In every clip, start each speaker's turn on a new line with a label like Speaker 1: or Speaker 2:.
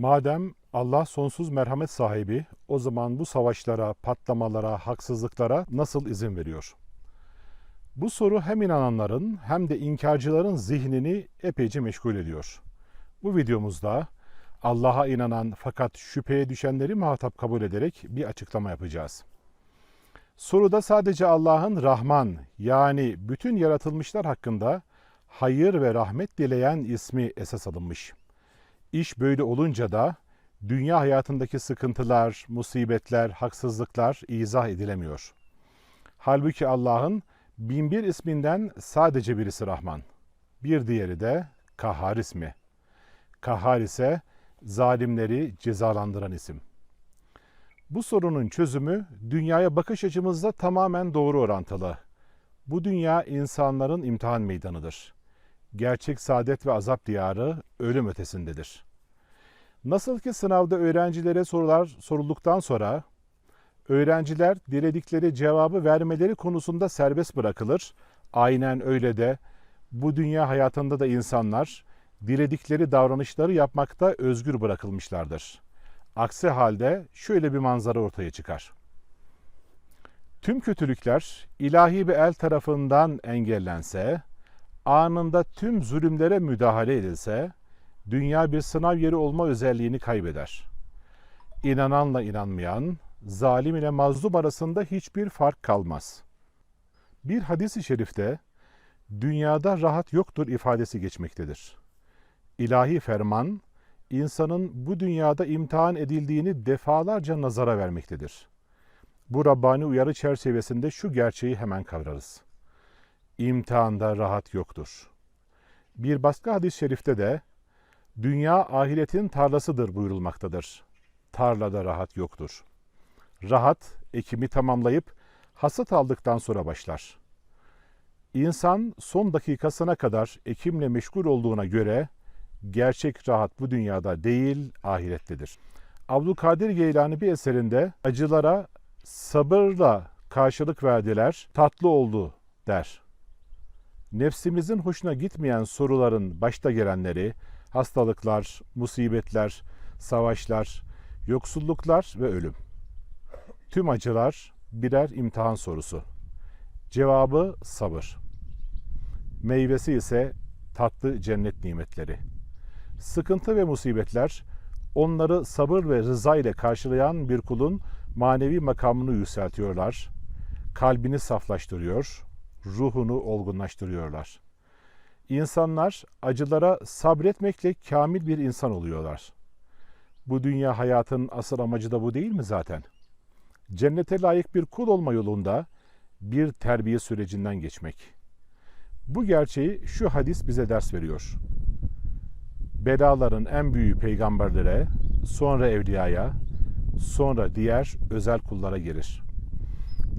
Speaker 1: Madem Allah sonsuz merhamet sahibi, o zaman bu savaşlara, patlamalara, haksızlıklara nasıl izin veriyor? Bu soru hem inananların hem de inkarcıların zihnini epeyce meşgul ediyor. Bu videomuzda Allah'a inanan fakat şüpheye düşenleri muhatap kabul ederek bir açıklama yapacağız. Soruda sadece Allah'ın Rahman yani bütün yaratılmışlar hakkında hayır ve rahmet dileyen ismi esas alınmış. İş böyle olunca da dünya hayatındaki sıkıntılar, musibetler, haksızlıklar izah edilemiyor. Halbuki Allah'ın binbir isminden sadece birisi Rahman. Bir diğeri de Kahhar ismi. Kahhar ise zalimleri cezalandıran isim. Bu sorunun çözümü dünyaya bakış açımızda tamamen doğru orantılı. Bu dünya insanların imtihan meydanıdır. Gerçek saadet ve azap diyarı ölüm ötesindedir. Nasıl ki sınavda öğrencilere sorular sorulduktan sonra öğrenciler diledikleri cevabı vermeleri konusunda serbest bırakılır. Aynen öyle de bu dünya hayatında da insanlar diledikleri davranışları yapmakta özgür bırakılmışlardır. Aksi halde şöyle bir manzara ortaya çıkar. Tüm kötülükler ilahi bir el tarafından engellense, anında tüm zulümlere müdahale edilse, dünya bir sınav yeri olma özelliğini kaybeder. İnananla inanmayan, zalim ile mazlum arasında hiçbir fark kalmaz. Bir hadis-i şerifte dünyada rahat yoktur ifadesi geçmektedir. İlahi ferman, insanın bu dünyada imtihan edildiğini defalarca nazara vermektedir. Bu Rabbani uyarı çerçevesinde şu gerçeği hemen kavrarız. İmtihanda rahat yoktur. Bir başka hadis-i şerifte de dünya ahiretin tarlasıdır buyurulmaktadır. Tarlada rahat yoktur. Rahat ekimi tamamlayıp hasat aldıktan sonra başlar. İnsan son dakikasına kadar ekimle meşgul olduğuna göre gerçek rahat bu dünyada değil ahirettedir. Abdülkadir Geylani bir eserinde acılara sabırla karşılık verdiler, tatlı oldu der. Nefsimizin hoşuna gitmeyen soruların başta gelenleri, hastalıklar, musibetler, savaşlar, yoksulluklar ve ölüm. Tüm acılar birer imtihan sorusu. Cevabı sabır. Meyvesi ise tatlı cennet nimetleri. Sıkıntı ve musibetler onları sabır ve rıza ile karşılayan bir kulun manevi makamını yükseltiyorlar. Kalbini saflaştırıyor, ruhunu olgunlaştırıyorlar. İnsanlar acılara sabretmekle kamil bir insan oluyorlar. Bu dünya hayatın asıl amacı da bu değil mi zaten? Cennete layık bir kul olma yolunda bir terbiye sürecinden geçmek. Bu gerçeği şu hadis bize ders veriyor. Belaların en büyüğü peygamberlere, sonra evliyaya, sonra diğer özel kullara gelir.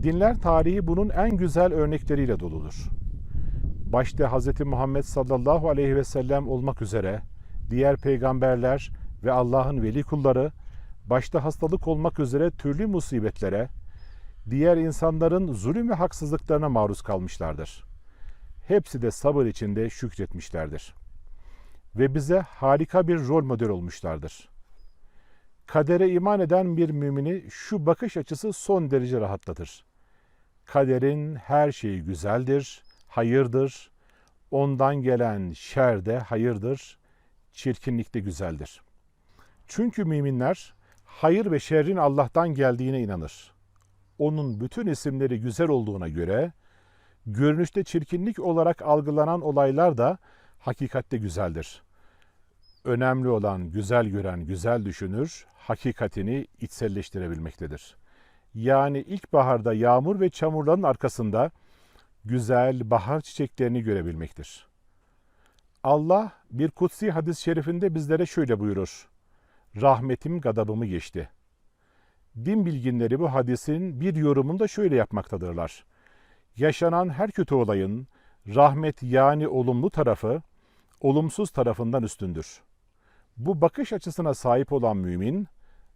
Speaker 1: Dinler tarihi bunun en güzel örnekleriyle doludur. Başta Hz. Muhammed sallallahu aleyhi ve sellem olmak üzere diğer peygamberler ve Allah'ın veli kulları başta hastalık olmak üzere türlü musibetlere, diğer insanların zulüm ve haksızlıklarına maruz kalmışlardır. Hepsi de sabır içinde şükretmişlerdir. Ve bize harika bir rol model olmuşlardır. Kadere iman eden bir mümini şu bakış açısı son derece rahatlatır. Kaderin her şeyi güzeldir, hayırdır, ondan gelen şer de hayırdır, çirkinlik de güzeldir. Çünkü müminler hayır ve şerrin Allah'tan geldiğine inanır. Onun bütün isimleri güzel olduğuna göre görünüşte çirkinlik olarak algılanan olaylar da hakikatte güzeldir. Önemli olan güzel gören güzel düşünür, hakikatini içselleştirebilmektedir. Yani ilkbaharda yağmur ve çamurların arkasında güzel bahar çiçeklerini görebilmektir. Allah bir kutsi hadis-i şerifinde bizlere şöyle buyurur. Rahmetim gadabımı geçti. Din bilginleri bu hadisin bir yorumunu da şöyle yapmaktadırlar. Yaşanan her kötü olayın rahmet yani olumlu tarafı olumsuz tarafından üstündür. Bu bakış açısına sahip olan mümin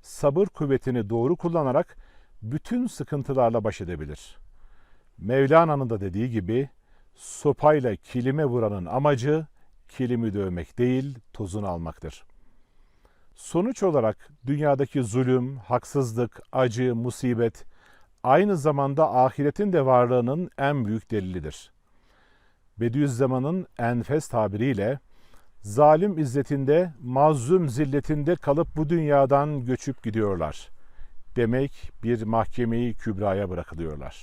Speaker 1: sabır kuvvetini doğru kullanarak bütün sıkıntılarla baş edebilir. Mevlana'nın da dediği gibi sopayla kilime vuranın amacı kilimi dövmek değil tozunu almaktır. Sonuç olarak dünyadaki zulüm, haksızlık, acı, musibet aynı zamanda ahiretin de varlığının en büyük delilidir. Bediüzzaman'ın enfes tabiriyle zalim izzetinde, mazlum zilletinde kalıp bu dünyadan göçüp gidiyorlar. Demek bir mahkemeyi kübraya bırakılıyorlar.